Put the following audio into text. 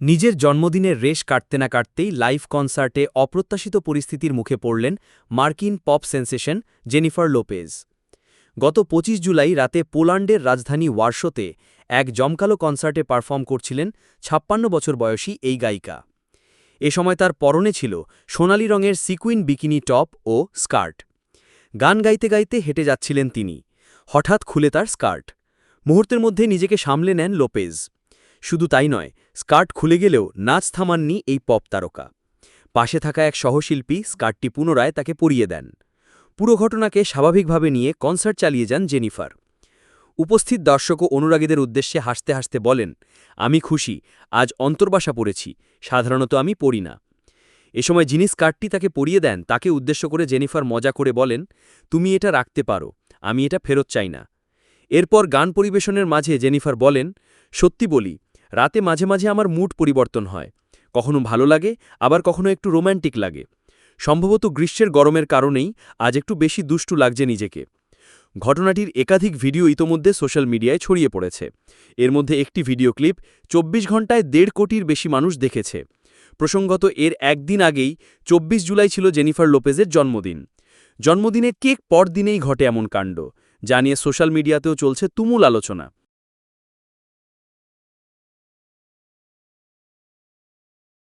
নিজের জন্মদিনের রেশ কাটতে না কাটতেই লাইভ কনসার্টে অপ্রত্যাশিত পরিস্থিতির মুখে পড়লেন মার্কিন পপ সেন্সেশন জেনিফার লোপেজ। গত ২৫ জুলাই রাতে পোল্যান্ডের রাজধানী ওয়ার্শোতে এক জমকালো কনসার্টে পারফর্ম করছিলেন ৫৬ বছর বয়সী এই গায়িকা। এ সময় তার পরনে ছিল সোনালি রঙের সিকুইন বিকিনি টপ ও স্কার্ট। গান গাইতে গাইতে হেঁটে যাচ্ছিলেন তিনি। হঠাৎ খুলে তার স্কার্ট। মুহূর্তের মধ্যে নিজেকে সামলে নেন লোপেজ। শুধু তাই নয়, স্কার্ট খুলে গেলেও নাচ থামাননি এই পপ তারকা। পাশে থাকা এক সহশিল্পী স্কার্টটি পুনরায় তাকে পরিয়ে দেন। পুরো ঘটনাকে স্বাভাবিকভাবে নিয়ে কনসার্ট চালিয়ে যান জেনিফার। উপস্থিত দর্শক ও অনুরাগীদের উদ্দেশ্যে হাসতে হাসতে বলেন, আমি খুশি, আজ অন্তর্বাসা পড়েছি, সাধারণত আমি পড়ি না। এ সময় যিনি স্কার্টটি তাকে পরিয়ে দেন, তাকে উদ্দেশ্য করে জেনিফার মজা করে বলেন, তুমি এটা রাখতে পারো, আমি এটা ফেরত চাই না। এরপর গান পরিবেশনের মাঝে জেনিফার বলেন, সত্যি বলি রাতে মাঝে মাঝে আমার মুড পরিবর্তন হয়। কখনো ভালো লাগে, আবার কখনো একটু রোম্যান্টিক লাগে। সম্ভবত গ্রীষ্মের গরমের কারণেই আজ একটু বেশি দুষ্টু লাগছে নিজেকে। ঘটনাটির একাধিক ভিডিও ইতোমধ্যে সোশ্যাল মিডিয়ায় ছড়িয়ে পড়েছে। এর মধ্যে একটি ভিডিও ক্লিপ ২৪ ঘন্টায় দেড় কোটির বেশি মানুষ দেখেছে। প্রসঙ্গত এর একদিন আগেই ২৪ জুলাই ছিল জেনিফার লোপেজের জন্মদিন। জন্মদিনে কেক পরদিনেই ঘটে এমন কাণ্ড, যা নিয়ে সোশ্যাল মিডিয়াতেও চলছে তুমুল আলোচনা।